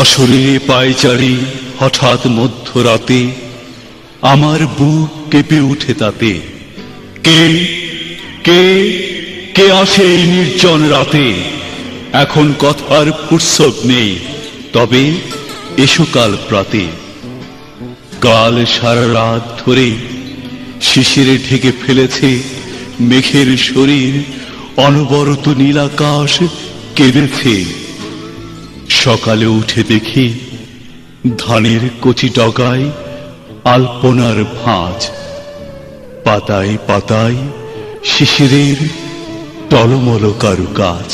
অশরীরে পায়চারি, হঠাৎ মধ্যরাতে আমার বুক কেঁপে উঠে তাতে। কে? কে? কে আসে এই নির্জন রাতে? এখন কথার ফুরসত নেই, তবে এসো কাল প্রাতে। কাল সারা রাত ধরে শিশিরে ঢেকে ফেলেছে মেঘের শরীর, অনবরত নীলাকাশ কেঁদেছে। সকালে উঠে দেখি ধানের কচি ডগায় আলপনার ভাঁজ। পাতায় পাতায় শিশিরের টলমল কারুকাজ।